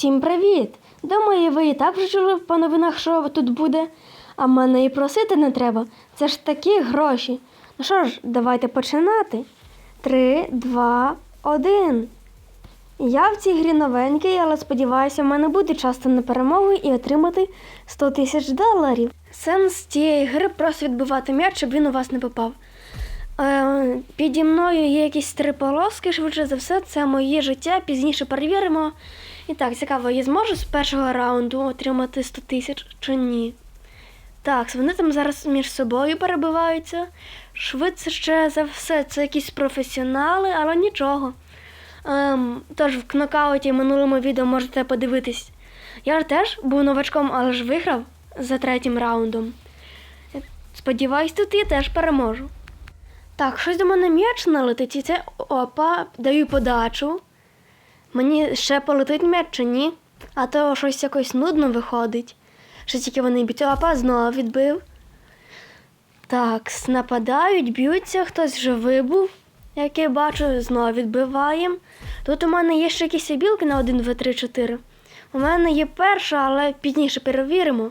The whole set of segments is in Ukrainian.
Всім привіт! Думаю, ви і так вже чули по новинах, що тут буде. А мене і просити не треба. Це ж такі гроші. Ну що ж, давайте починати. Три, два, один. Я в цій грі новенький, але сподіваюся, в мене буде часто на перемогу і отримати 100 тисяч доларів. Сенс цієї гри просто відбивати м'яч, щоб він у вас не попав. Е, піді мною є якісь три полоски, швидше за все, це моє життя. Пізніше перевіримо. І так, цікаво, я зможу з першого раунду отримати 100 тисяч чи ні? Так, вони там зараз між собою перебиваються. Швидше ще за все, це якісь професіонали, але нічого. Ем, тож в кнокауті минулому відео можете подивитись. Я ж теж був новачком, але ж виграв за третім раундом. Сподіваюсь, тут я теж переможу. Так, щось до мене м'яч налетить, і це опа, даю подачу. Мені ще полетить м'яч чи ні? А то щось якось нудно виходить. Що тільки вони б'ють, опа, знову відбив. Так, нападають, б'ються, хтось вже вибув, як я бачу, знову відбиваємо. Тут у мене є ще якісь білки на 1, 2, 3, 4. У мене є перша, але пізніше перевіримо.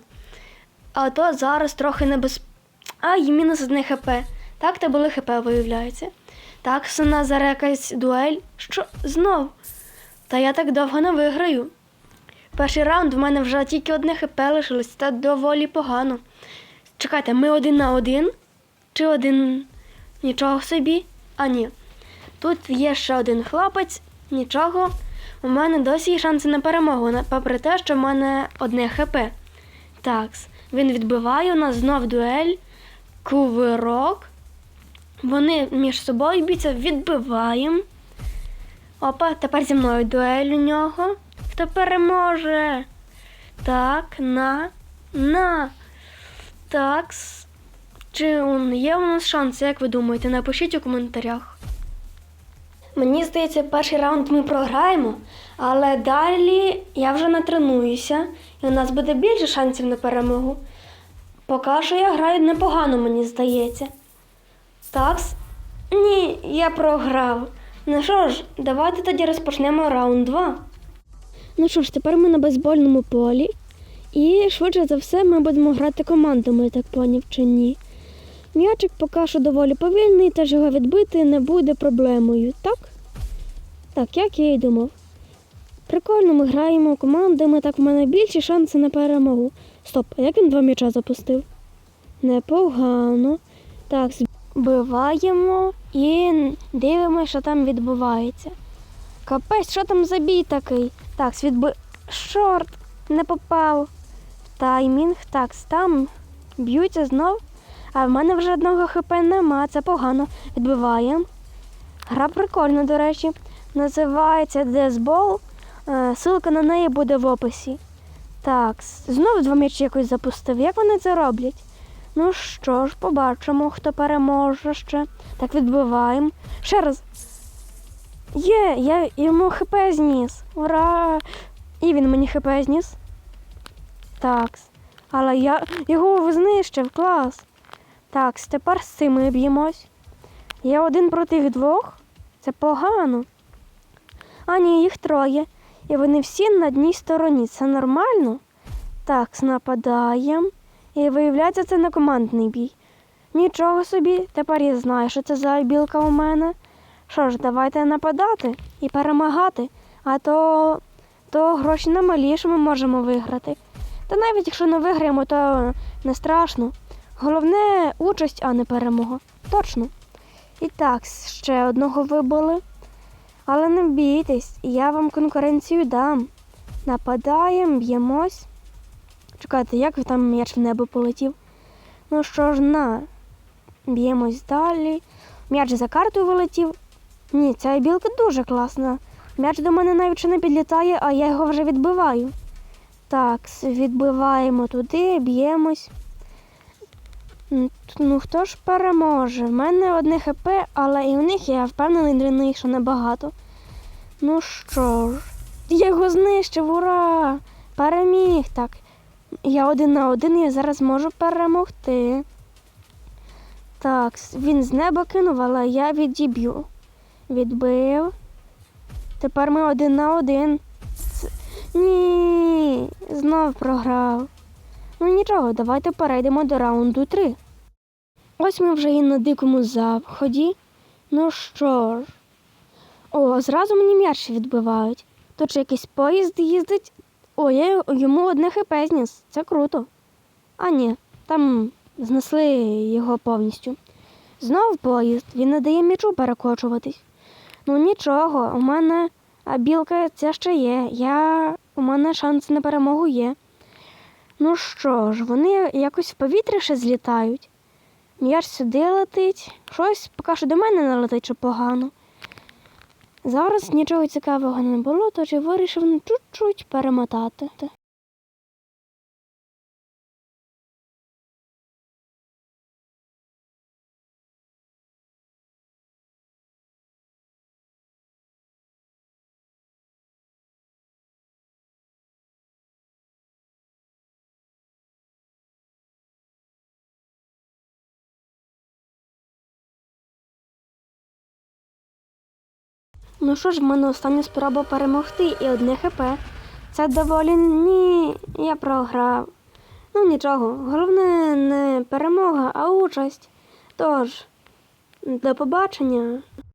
А то зараз трохи небез... А, і мінус одне хп. Так, та були хп, виявляється. Так, нас зараз якась дуель. Що? Знов? Та я так довго не виграю. Перший раунд в мене вже тільки одне хп лишилось, та доволі погано. Чекайте, ми один на один? Чи один нічого собі? А ні. Тут є ще один хлопець, нічого. У мене досі є шанси на перемогу, попри те, що в мене одне хп. Так, він відбиває у нас знов дуель, кувирок. Вони між собою б'ються, відбиваємо. Опа, тепер зі мною дуель у нього. Хто переможе? Так, на, на. Так. Чи є у нас шанси, як ви думаєте? Напишіть у коментарях. Мені здається, перший раунд ми програємо, але далі я вже натренуюся, і у нас буде більше шансів на перемогу. Поки що я граю непогано, мені здається. Такс? Ні, я програв. Ну що ж, давайте тоді розпочнемо раунд 2. Ну що ж, тепер ми на бейсбольному полі. І швидше за все ми будемо грати командами, так поняв, чи ні. М'ячик поки що доволі повільний, тож його відбити не буде проблемою, так? Так, як я і думав. Прикольно, ми граємо командами, так в мене більші шанси на перемогу. Стоп, а як він два м'яча запустив? Непогано. Так, збиваємо і дивимося, що там відбувається. Капець, що там за бій такий? Так, відби... Шорт, не попав. Таймінг. Так, там б'ються знов. А в мене вже одного хп нема, це погано. Відбиваємо. Гра прикольна, до речі. Називається Дезбол. Ссылка на неї буде в описі. Так, знов два м'ячі якось запустив. Як вони це роблять? Ну що ж, побачимо, хто переможе ще. Так, відбиваємо. Ще раз. Є, я йому хп зніс. Ура! І він мені хп зніс. Так. Але я його знищив, клас. Так, тепер з цим ми б'ємось. Я один проти двох. Це погано. А ні, їх троє. І вони всі на одній стороні. Це нормально? Так, нападаємо. І виявляється, це не командний бій. Нічого собі, тепер я знаю, що це за білка у мене. Що ж, давайте нападати і перемагати, а то, то гроші немалі, що ми можемо виграти. Та навіть якщо не виграємо, то не страшно. Головне участь, а не перемога. Точно. І так, ще одного вибили. Але не бійтесь, я вам конкуренцію дам. Нападаємо, б'ємось. Чекайте, як там м'яч в небо полетів? Ну що ж, на, б'ємось далі. М'яч за картою вилетів. Ні, ця білка дуже класна. М'яч до мене навіть не підлітає, а я його вже відбиваю. Так, відбиваємо туди, б'ємось. Ну, хто ж переможе? В мене одне хп, але і в них я впевнений що небагато. Ну що ж, я його знищив, ура! Переміг так. Я один на один, я зараз можу перемогти. Так, він з неба кинув, але я відіб'ю. Відбив. Тепер ми один на один. Ні, знов програв. Ну нічого, давайте перейдемо до раунду 3. Ось ми вже і на дикому заході. Ну що ж. О, зразу мені м'яч відбивають. Тут же якийсь поїзд їздить. О, я йому одне хп зніс. Це круто. А ні, там знесли його повністю. Знов поїзд, він не дає м'ячу перекочуватись. Ну нічого, у мене а білка ця ще є. Я... У мене шанс на перемогу є. Ну що ж, вони якось в повітря ще злітають. М'яч сюди летить. Щось поки що до мене не летить, що погано. Зараз нічого цікавого не було, тож я вирішив чуть-чуть перемотати. Ну що ж, в мене остання спроба перемогти і одне хп. Це доволі ні, я програв. Ну нічого, головне не перемога, а участь. Тож, до побачення.